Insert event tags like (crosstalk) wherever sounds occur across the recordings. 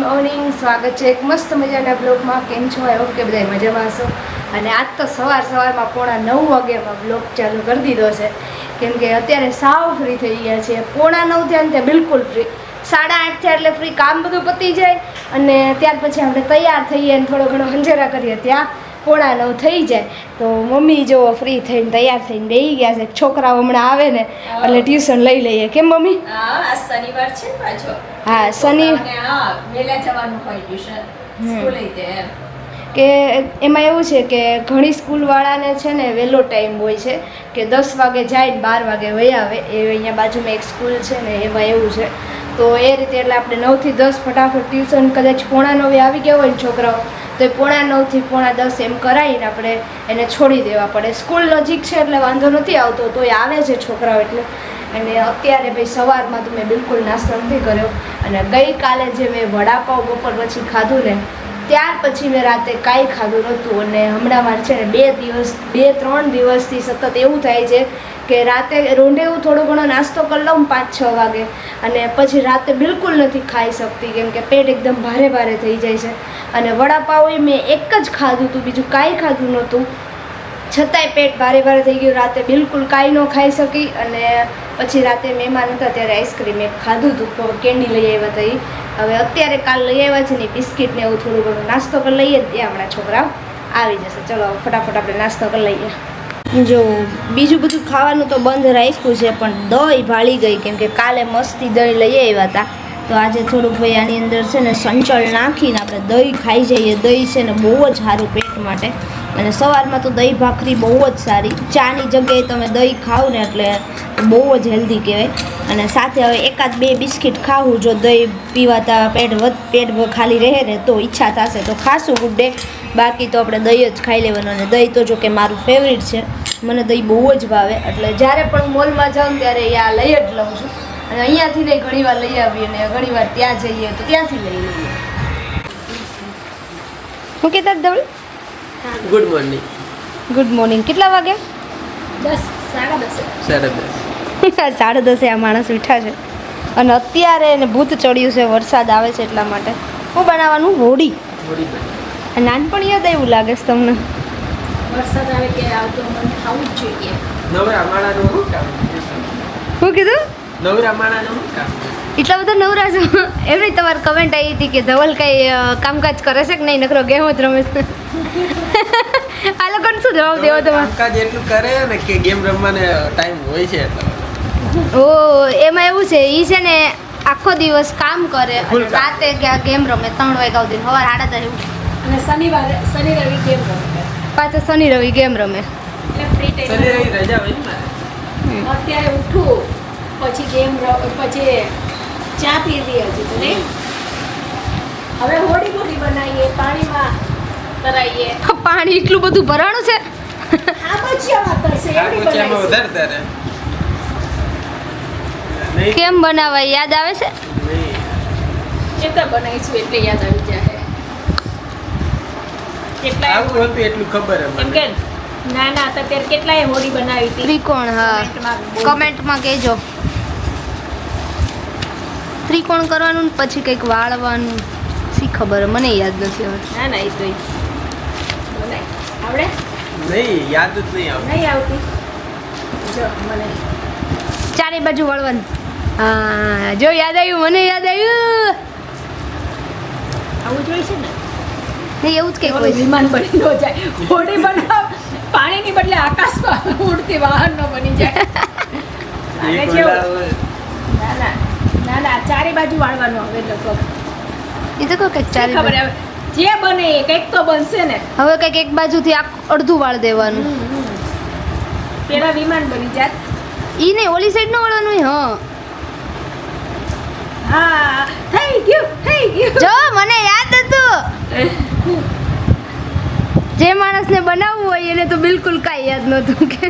Morning સ્વાગત છે. એક મસ્ત મજાના બ્લોગમાં. કેમ છો? આવ્યો કે બધા મજામાં હશો. અને આજ તો સવાર સવારમાં પોણા નવ વાગ્યામાં બ્લોગ ચાલુ કરી દીધો છે. કેમ કે અત્યારે સાવ ફ્રી થઈ ગયા છે પોણા નવ થયા ને બિલકુલ ફ્રી સાડા આઠ થયા એટલે ફ્રી કામ બધું પતી જાય. અને ત્યાર પછી આપણે તૈયાર થઈએ અને થોડો ઘણો હંજેરા કરીએ ત્યાં. પોણા નવ થઈ જાય તો મમ્મી જો ફ્રી થઈને તૈયાર થઈને બેસી ગયા છે. છોકરાઓ હમણાં આવે ને એટલે ટ્યુશન લઈ લઈએ. કેમ મમ્મી? હા શનિવાર છે હા શનિ કે એમાં એવું છે કે ઘણી સ્કૂલવાળાને છે ને વહેલો ટાઈમ હોય છે કે દસ વાગે જાય ને બાર વાગે વહી આવે એ અહીંયા બાજુમાં એક સ્કૂલ છે ને એમાં એવું છે. તો એ રીતે એટલે આપણે નવથી દસ ફટાફટ ટ્યુશન કદાચ પોણા નવે આવી ગયા હોય ને છોકરાઓ તો એ પોણા નવથી પોણા દસ એમ કરાવીને આપણે એને છોડી દેવા પડે. સ્કૂલ નજીક છે એટલે વાંધો નથી આવતો, તો એ આવે છે છોકરાઓ એટલે. અને અત્યારે ભાઈ સવારમાં તો મેં બિલકુલ નાસ્તો નથી કર્યો. અને ગઈકાલે જે મેં વડાપાઉં બપોર પછી ખાધું ને ત્યાર પછી મેં રાતે કાંઈ ખાધું નહોતું અને હમણાં મારે છે ને બે દિવસ, બે, ત્રણ દિવસથી સતત એવું થાય છે કે રાતે રોંઢે હું થોડો ઘણો નાસ્તો કરી લઉં પાંચ, છ વાગે અને પછી રાતે બિલકુલ નથી ખાઈ શકતી કેમ કે પેટ એકદમ ભારે ભારે થઈ જાય છે અને વડાપાવ મેં એક જ ખાધું હતું, બીજું કાંઈ ખાધું નહોતું છતાંય પેટ ભારે ભારે થઈ ગયું, રાતે બિલકુલ કાંઈ ન ખાઈ શકી અને પછી રાતે મહેમાન હતા ત્યારે આઈસ્ક્રીમ એક ખાધું હતું, કેન્ડી લઈ આવ્યા હતા. હવે અત્યારે કાલ લઈ આવ્યા છે ને બિસ્કિટ ને એવું થોડું ઘણું. નાસ્તો કરી લઈએ ત્યાં આપણા છોકરાઓ આવી જશે. ચલો, ફટાફટ આપણે નાસ્તો કરી લઈએ. જો, બીજું બધું ખાવાનું તો બંધ રાખ્યું છે, પણ દહીં ભાળી ગઈ, કેમ કે કાલે મસ્તી દહીં લઈ આવ્યા હતા. તો આજે થોડુંક ભાઈ આની અંદર છે ને સંચળ નાખીને આપણે દહીં ખાઈ જઈએ. દહીં છે ને બહુ જ સારું પેટ માટે. અને સવારમાં તો દહીં ભાખરી બહુ જ સારી. ચાની જગ્યાએ તમે દહીં ખાવ ને એટલે બહુ જ હેલ્ધી કહેવાય. અને સાથે હવે એકાદ બે બિસ્કિટ ખાવું, જો દહીં પીવાતા પેટ વધ, પેટ ખાલી રહે ને તો ઈચ્છા થશે તો ખાશું ગુડ ડે બાકી તો આપણે દહીં જ ખાઈ લેવાનું અને દહીં તો જો કે મારું ફેવરિટ છે. મને દહીં બહુ જ ભાવે. એટલે જ્યારે પણ મોલમાં જાઉં ને ત્યારે આ લઈ જ લઉં છું. અને અહીંયાથી નહીં ઘણી વાર લઈ આવીએ અને ઘણી વાર ત્યાં જઈએ તો ત્યાંથી લઈ લઈએ. હું કહેતા દવડી ગુડ મોર્નિંગ ગુડ મોર્નિંગ કેટલા વાગે? દસ સાડા દસે. સાડા દસ. (laughs) સાડા દસે આ માણસ ઉઠા છે. અને અત્યારે એને ભૂત ચડ્યું છે વરસાદ આવે છે એટલા માટે. હું બનાવવાનું? હોડી નાનપણ યાદ એવું લાગે છે તમને? વરસાદ આવે કે આવતો મને ખાવું જ જોઈએ. નવરા માણાનું શું કીધું? નવરા માણાનું કામ? એટલા બધા નવરા છો એમની તમારી કમેન્ટ આવી હતી કે ધવલ કઈ કામકાજ કરે છે કે નહીં? નકરો ગેમ જ રમે છે. શું જવાબ દેવો તમે કામકાજ એટલું કરે ને કે ગેમ રમવાને ટાઈમ હોય છે ઓ એમાં એવું છે એ છે ને આખો દિવસ કામ કરે. રાતે ક્યાં ગેમ રમે ત્રણ વાગ્યા સુધી સવાર આડા દસ ઉઠે. અને શનિવારે શનિ રવિ ગેમ રમે. પાછો શનિ રવિ ગેમ રમે. એટલે ફ્રી શનિ રવિ રજા હોય ને અત્યારે ઉઠું પછી ગેમ પછી ચા પી દઈએ હજી તો નહીં? હવે હોડી પાણીમાં તરાઈએ પાણી એટલું બધું ભરાણું છે. કેમ બનાવાય યાદ આવે છે? નહીં. બનાવીશું એટલે યાદ આવી જાય કેટલાય એટલું ખબર એમ કે ના ના કેટલાય હોડી બનાવી હતી. ત્રિકોણ હા. કમેન્ટમાં કહેજો. ત્રિકોણ કરવાનું ને પછી કંઈક વાળવાનું. શી ખબર? મને યાદ નથી હવે ના ના એ તો. આવડે? નહીં યાદ જ નહીં આવતું. નહીં આવતી? જો મને. ચારે બાજુ વળવાનું. હા જો યાદ આવ્યું મને યાદ આવ્યું. આવું જોઈએ છે ને? નહીં એવું જ કે વિમાન બની ન જાય. હોડી બનાવ. પાણીની બદલે આકાશમાં ઉડતી વાહન ન બની જાય. (laughs) છે ના ના. ના ના ચારે બાજુ વાળવાનું હવે લગભગ. એ તો કહું કે ચારે ખબર બાજુ. હવે જે બને એ કંઈક તો બનશે ને. હવે કંઈક એક બાજુથી આ અડધું વાળ દેવાનું. પેલા વિમાન બની જાત. ઈ નહીં ઓલી સાઈડ નો વાળવાનું હોય, હા. હા થઈ ગયું થઈ ગયું. જો મને યાદ હતું. જે માણસને બનાવવું હોય એને તો બિલકુલ કાંઈ યાદ નહોતું કે.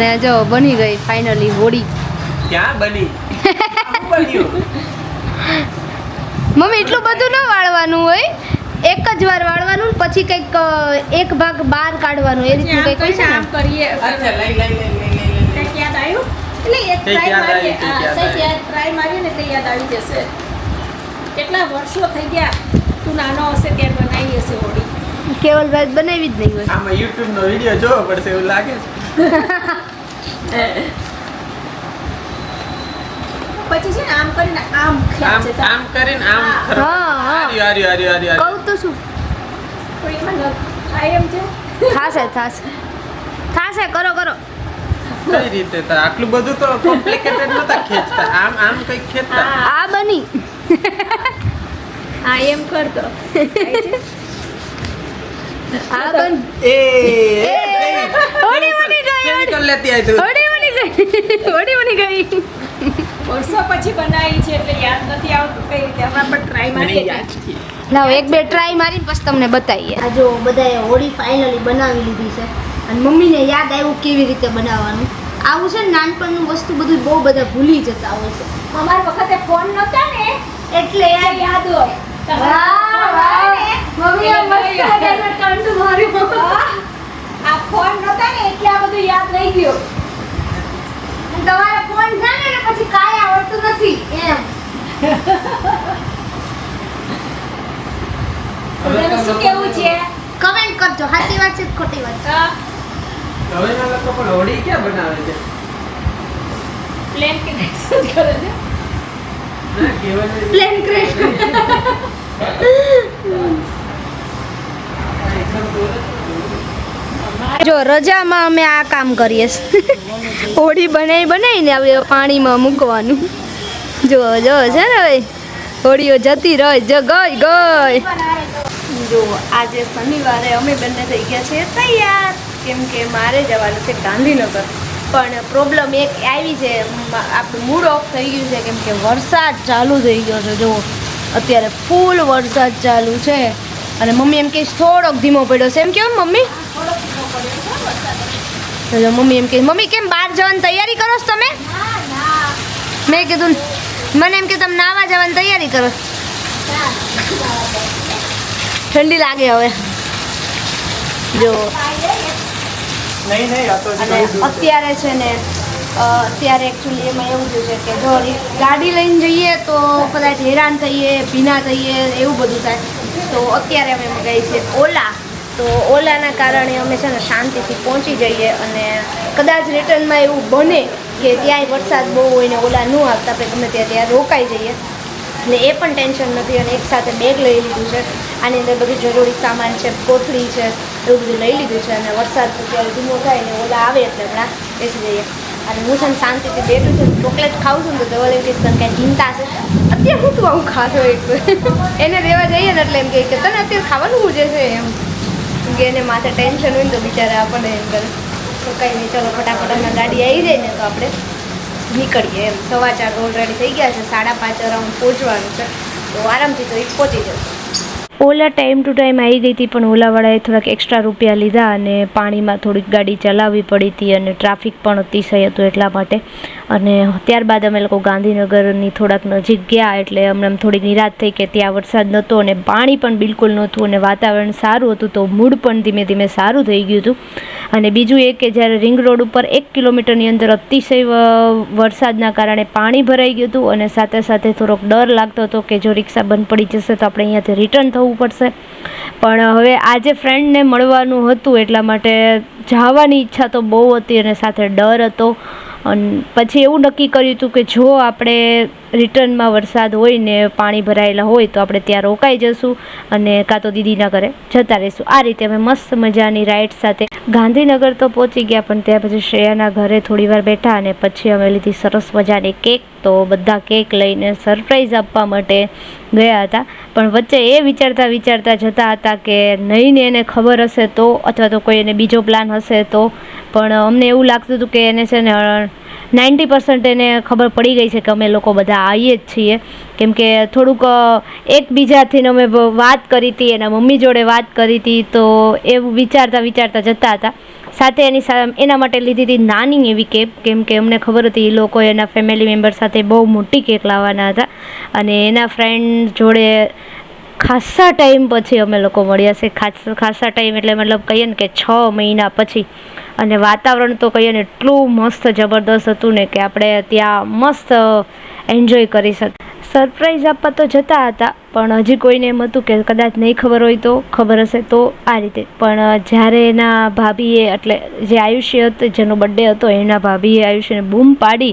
ને જો બની ગઈ ફાઇનલી હોડી ક્યાં બની? બન્યું (laughs) મમ્મી એટલું બધું ન વાળવાનું હોય. એક જ વાર વાળવાનું પછી કંઈક એક ભાગ બહાર કાઢવાનું. એ રીતનું કંઈક હોય છે આમ કરીએ. અચ્છા લઈ લઈ લઈ લઈ લઈ લઈ યાદ આવ્યું? એટલે એક ટ્રાય મારીએ. આવ્યું, કંઈક હા, યાદ કંઈક આવ્યું. યાદ ટ્રાય મારીએ ને એટલે યાદ આવી જશે. કેટલા વર્ષો થઈ ગયા તું નાનો હશે ત્યારે બનાવી હશે હોળી? કેવલભાઈ બનાવી જ નહીં હોય. આમાં યુટ્યુબ નો વીડિયો જોવો પડશે એવું લાગે છે. (laughs) પછી છે ને આમ કરીને આમ આમ ખેંચે આમ કરીને આમ હા. હાર્યું, હાર્યું, હાર્યું, હાર્યું. કહું તો શું થાય એમ છે? થાશે થાશે. થાશે કરો કરો. કઈ રીતે તો આટલું બધું તો કોમ્પ્લિકેટેડ નતા ખેંચતા. આમ આમ કઈ ખેંચતા? આ બની. હા એમ કરતો. આ બન એ એ, હોડી બની ઓડી કર લેતી આઈ તું. હોડી બની ગઈ. વર્ષો પછી બનાવી છે એટલે યાદ નથી આવતું કઈ રીતે. હમણાં પણ ટ્રાય મારી યાદ છે. એક બે ટ્રાય મારીને પછી તમને બતાવીએ. આ જો બધાએ હોળી ફાઇનલી બનાવી લીધી છે. અને મમ્મીને યાદ આવ્યું કેવી રીતે બનાવવાનું. આવું છે ને નાનપણનું વસ્તુ બધું બહુ બધા ભૂલી જતા હોય છે. અમારી વખતે ફોન નહોતા ને એટલે યાદ હોય. વાહ, વાહ. મમ્મી આ મસ્ત લગાવીને કંઠ માર્યું. આ ફોન નહોતા ને એટલે આ બધું યાદ રહી ગયું. તમારે ફોન છે ને પછી કાંઈ આવડતું નથી એમ. હવે શું કેવું છે? કમેન્ટ કરજો સાચી વાત છે ખોટી વાત છે? હવે ના લોકો પણ હોડી ક્યાં બનાવે છે? પ્લેન કે મેસેજ કરે છે? પ્લેન ક્રેશ જો રજામાં અમે આ કામ કરીએ. હોળી બનાવી બનાવીને હવે પાણીમાં મૂકવાનું. જો જો, છે ને ભાઈ? હોળીઓ જતી રહી જ ગઈ. ગઈ જો, આજે શનિવારે અમે બંને થઈ ગયા છીએ તૈયાર. કેમ કે મારે જવાનું છે ગાંધીનગર. પણ પ્રોબ્લેમ એક આવી છે આપણું મૂડ ઓફ થઈ ગયું છે, કેમ કે વરસાદ ચાલુ થઈ ગયો છે જો અત્યારે ફૂલ વરસાદ ચાલુ છે. અને મમ્મી એમ કે થોડોક ધીમો પડ્યો છે. એમ કેમ મમ્મી તો મમ્મી એમ કે મમ્મી કેમ બહાર જવાની તૈયારી કરો છો તમે? મેં કીધું મને એમ કે તમે નાવા જવાની તૈયારી કરો. ઠંડી લાગે હવે. જો. અત્યારે છે ને અત્યારે એકચ્યુઅલી એમાં એવું થયું છે કે જો ગાડી લઈને જઈએ તો કદાચ હેરાન થઈએ ભીના થઈએ એવું બધું થાય. તો અત્યારે અમે મંગાવી છે ઓલા તો ઓલાના કારણે અમે છે ને શાંતિથી પહોંચી જઈએ અને કદાચ રિટર્નમાં એવું બને કે ત્યાંય વરસાદ બહુ હોય ને ઓલા ન આવતા આપણે ગમે ત્યાં ત્યાં રોકાઈ જઈએ. ને એ પણ ટેન્શન નથી અને એકસાથે બેગ લઈ લીધું છે. આની અંદર બધું જરૂરી સામાન છે, કોથળી છે, એવું બધું લઈ લીધું છે અને વરસાદ ત્યારે ધીમો થાય ને ઓલા આવે એટલે હમણાં બેસી જઈએ. અને હું છે ને શાંતિથી બેઠું છું, ચોકલેટ ખાઉં છું ને તો ધવલ કહીશ તને કાંઈ ચિંતા છે. અત્યારે હું તું આવું ખાતો એક એને દેવા જઈએ ને એટલે એમ કે તને અત્યારે ખાવાનું હું છે એમ. કે એને માથે ટેન્શન હોય ને તો બિચારા આપણને એમ કરે. તો કંઈ નહીં ચલો ફટાફટ હમણાં ગાડી આવી જાય ને તો આપણે નીકળીએ એમ. સવા ચાર ઓલરેડી થઈ ગયા છે, સાડા પાંચ અરાઉન્ડ પહોંચવાનું છે. તો આરામથી તો એ પહોંચી જશે ઓલા ટાઈમ ટુ ટાઈમ આવી ગઈ હતી, પણ ઓલાવાળાએ થોડાક એક્સ્ટ્રા રૂપિયા લીધા અને પાણીમાં થોડીક ગાડી ચલાવવી પડી હતી અને ટ્રાફિક પણ અતિશય હતું એટલા માટે. અને ત્યારબાદ અમે લોકો ગાંધીનગરની થોડાક નજીક ગયા એટલે અમને આમ થોડી નિરાશ થઈ કે ત્યાં વરસાદ નહોતો અને પાણી પણ બિલકુલ નહોતું અને વાતાવરણ સારું હતું તો મૂડ પણ ધીમે ધીમે સારું થઈ ગયું હતું. અને બીજું એ કે જ્યારે રિંગ રોડ ઉપર એક કિલોમીટરની અંદર અતિશય વરસાદના કારણે પાણી ભરાઈ ગયું હતું અને સાથે સાથે થોડોક ડર લાગતો હતો કે જો રિક્ષા બંધ પડી જશે તો આપણે અહીંયાથી રિટર્ન થવું પડશે. પણ હવે આજે ફ્રેન્ડને મળવાનું હતું એટલા માટે જવાની ઈચ્છા તો બહુ હતી અને સાથે ડર હતો. પછી એવું નક્કી કર્યું હતું કે જો આપણે રિટર્નમાં વરસાદ હોય ને પાણી ભરાયેલા હોય તો આપણે ત્યાં રોકાઈ જશું અને કાં તો દીદીના ઘરે જતા રહીશું. આ રીતે અમે મસ્ત મજાની રાઈડ સાથે ગાંધીનગર તો પહોંચી ગયા, પણ ત્યાં પછી શ્રેયાના ઘરે થોડી વાર બેઠા અને પછી અમે લીધી સરસ મજાની કેક. તો બધા કેક લઈને સરપ્રાઈઝ આપવા માટે ગયા હતા. પણ વચ્ચે એ વિચારતા વિચારતા જતા હતા કે નહીં ને એને ખબર હશે તો, અથવા તો કોઈ એને બીજો પ્લાન હશે તો. પણ અમને એવું લાગતું હતું કે એને છે ને નાઇન્ટી પર્સન્ટ એને ખબર પડી ગઈ છે કે અમે લોકો બધા આવીએ જ છીએ. કેમ કે થોડુંક એકબીજાથીને એકબીજાથી અમે વાત કરી હતી, એના મમ્મી જોડે વાત કરી હતી, તો એવું વિચારતા વિચારતા જતા હતા. સાથે એની એના માટે લીધી હતી નાની એવી કેક કેમ કે અમને ખબર હતી એ લોકો એના ફેમિલી મેમ્બર સાથે બહુ મોટી કેક લાવવાના હતા. અને એના ફ્રેન્ડ જોડે ખાસા ટાઈમ પછી અમે લોકો મળ્યા છે. ખાસ ખાસા ટાઈમ એટલે મતલબ કહીએ ને કે છ મહિના પછી. અને વાતાવરણ તો કહીએ ને એટલું મસ્ત જબરદસ્ત હતું ને કે આપણે ત્યાં મસ્ત એન્જોય કરી શક સરપ્રાઈઝ આપવા તો જતા હતા. પણ હજી કોઈને એમ હતું કે કદાચ નહીં ખબર હોય તો ખબર હશે તો આ રીતે. પણ જ્યારે એના ભાભીએ એટલે જે આયુષ્ય હતો, જેનો બર્થડે હતો, એના ભાભીએ આયુષ્યને બૂમ પાડી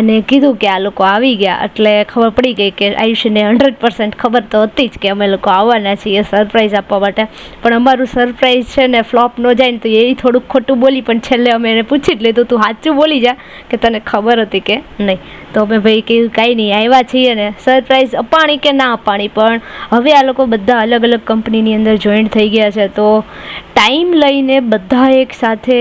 અને કીધું કે આ લોકો આવી ગયા. એટલે ખબર પડી ગઈ કે આયુષ્યને હંડ્રેડ પર્સન્ટ ખબર તો હતી જ કે અમે લોકો આવવાના છીએ સરપ્રાઈઝ આપવા માટે. પણ અમારું સરપ્રાઈઝ છે ને ફ્લોપ ન જાય ને તો એ થોડુંક ખોટું બોલી, પણ છેલ્લે અમે એને પૂછી જ લીધું, તું સાચું બોલી જા કે તને ખબર હતી કે નહીં? તો અમે ભાઈ કહ્યું કાંઈ નહીં, આવ્યા છીએ ને. સરપ્રાઈઝ અપાણી કે ના અપાણી પણ હવે આ લોકો બધા અલગ અલગ કંપનીની અંદર જોઈન્ટ થઈ ગયા છે. તો ટાઈમ લઈને બધા એક સાથે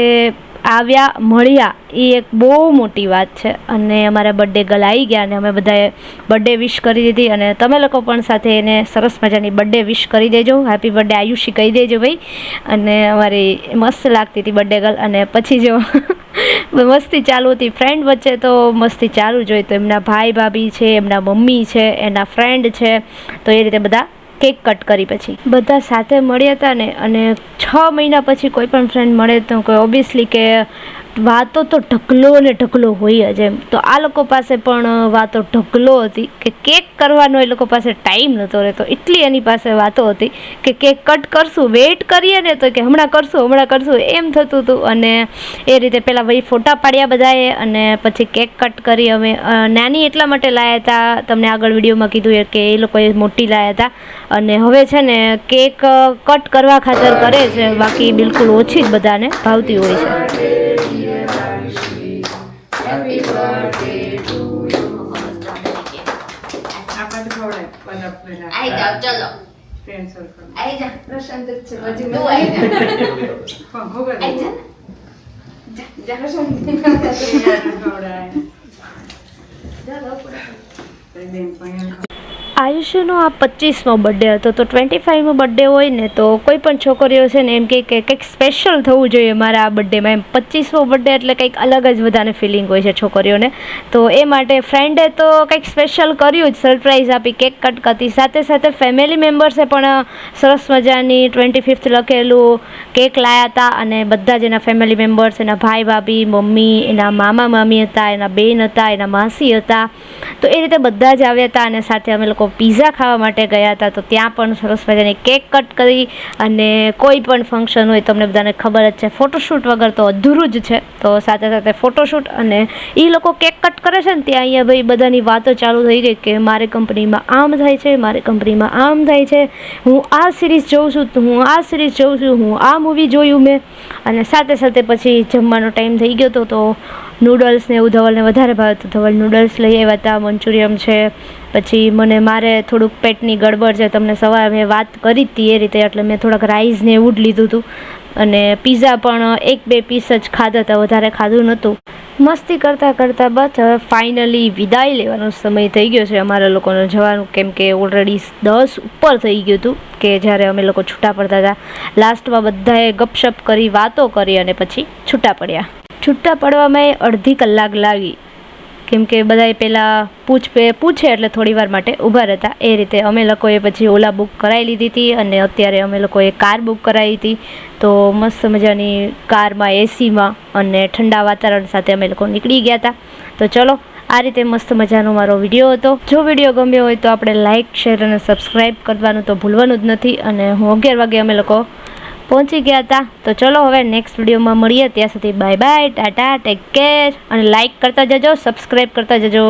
આવ્યા, મળ્યા, એ એક બહુ મોટી વાત છે. અને અમારા બર્થડે ગર્લ આવી ગયા અને અમે બધાએ બર્થડે વિશ કરી દીધી. અને તમે લોકો પણ સાથે એને સરસ મજાની બર્થડે વિશ કરી દેજો. હેપી બર્થડે આયુષી કહી દેજો ભાઈ. અને અમારી મસ્ત લાગતી હતી બર્થડે ગર્લ અને પછી જો મસ્તી ચાલુ હતી. ફ્રેન્ડ વચ્ચે તો મસ્તી ચાલુ જ હોય. તો એમના ભાઈ ભાભી છે, એમના મમ્મી છે, એના ફ્રેન્ડ છે. તો એ રીતે બધા કેક કટ કરી પછી. બધા સાથે મળ્યા હતા ને, અને છ મહિના પછી કોઈ પણ ફ્રેન્ડ મળે તો કોઈ ઓબ્વિયસલી કે વાતો તો ઢગલો ને ઢગલો હોય જ એમ. તો આ લોકો પાસે પણ વાતો ઢગલો હતી કે કેક કરવાનો એ લોકો પાસે ટાઈમ નહોતો રહેતો. એટલી એની પાસે વાતો હતી કે કેક કટ કરશું, વેઇટ કરીએ ને તો કે હમણાં કરશું હમણાં કરશું, એમ થતું હતું. અને એ રીતે પહેલાં ભાઈ ફોટા પાડ્યા બધાએ અને પછી કેક કટ કરી અમે નાની એટલા માટે લાયા હતા. તમને આગળ વિડીયોમાં કીધું એ કે એ લોકોએ મોટી લાયા હતા. અને હવે છે ને કેક કટ કરવા ખાતર કરે છે. બાકી બિલકુલ ઓછી જ બધાને ભાવતી હોય છે. આઈ જાઓ ચલો આઈ જા પ્રશાંત જ છે તું આઈ જા આઈ જા આયુષ્યનો આ પચીસમો બર્થડે હતો, તો ટ્વેન્ટી ફાઇવમો બર્થડે હોય ને, તો કોઈ પણ છોકરીઓ છે ને એમ કે કંઈક સ્પેશિયલ થવું જોઈએ મારા આ બર્થડેમાં એમ પચીસમો બર્થડે એટલે કંઈક અલગ જ બધાને ફિલિંગ હોય છે છોકરીઓને. તો એ માટે ફ્રેન્ડે તો કંઈક સ્પેશિયલ કર્યું જ સરપ્રાઈઝ આપી કેક કટ કરતી. સાથે સાથે ફેમિલી મેમ્બર્સે પણ સરસ મજાની ટ્વેન્ટી ફિફ્થ લખેલું કેક લાયા હતા અને બધા જ એના ફેમિલી મેમ્બર્સ એના ભાઈ ભાભી, મમ્મી, એના મામા મામી હતા, એના બેન હતા, એના માસી હતા. તો એ રીતે બધા જ આવ્યા હતા અને સાથે અમે લોકો પીઝા ખાવા માટે ગયા હતા, તો ત્યાં પણ સરસ મજાની કેક કટ કરી અને કોઈ પણ ફંક્શન હોય, તમને બધાને ખબર જ છે ફોટોશૂટ વગર તો અધૂરું જ છે. તો સાથે સાથે ફોટોશૂટ અને એ લોકો કેક કટ કરે છે ને, ત્યાં અહીંયા ભાઈ બધાની વાતો ચાલુ થઈ ગઈ કે મારે કંપનીમાં આમ થાય છે, મારે કંપનીમાં આમ થાય છે. હું આ સિરીઝ જોઉં છું, તો હું આ સિરીઝ જોઉં છું, હું આ મૂવી જોયું મેં. અને સાથે સાથે પછી જમવાનો ટાઈમ થઈ ગયો હતો, તો નૂડલ્સ ને એવું ધવલને વધારે ભાવતું ધવલ નૂડલ્સ લઈ આવ્યા હતા મંચુરિયમ છે. પછી મને મારે થોડુંક પેટની ગડબડ છે, તમને સવારે મેં વાત કરી હતી એ રીતે, એટલે મેં થોડાક રાઈસ ને એવું જ લીધું હતું અને પીઝા પણ એક બે પીસ જ ખાધા હતા વધારે ખાધું નહોતું. મસ્તી કરતાં કરતાં બસ હવે ફાઇનલી વિદાય લેવાનો સમય થઈ ગયો છે અમારા લોકોને. જવાનું કેમ કે ઓલરેડી દસ ઉપર થઈ ગયું હતું કે જ્યારે અમે લોકો છૂટા પડતા હતા લાસ્ટમાં બધાએ ગપશપ કરી, વાતો કરી અને પછી છૂટા પડ્યા. છૂટા પડવામાં અડધી કલાક લાગી. કેમ કે બધાએ પહેલાં પૂછ પૂછે એટલે થોડી વાર માટે ઊભા રહેતા. એ રીતે અમે લોકોએ પછી ઓલા બુક કરાવી લીધી હતી અને અત્યારે અમે લોકોએ કાર બુક કરાવી હતી. તો મસ્ત મજાની કારમાં એસીમાં અને ઠંડા વાતાવરણ સાથે અમે લોકો નીકળી ગયા હતા. તો ચલો, આ રીતે મસ્ત મજાનો મારો વીડિયો હતો. જો વીડિયો ગમ્યો હોય તો આપણે લાઇક શેર અને સબસ્ક્રાઈબ કરવાનું તો ભૂલવાનું જ નથી અને હું અગિયાર વાગે અમે લોકો પહોંચી ગયા હતા. તો ચલો હવે નેક્સ્ટ વિડીયોમાં મળીએ. ત્યાં સુધી bye bye tata take care અને લાઇક કરતા જજો સબસ્ક્રાઈબ કરતા જજો.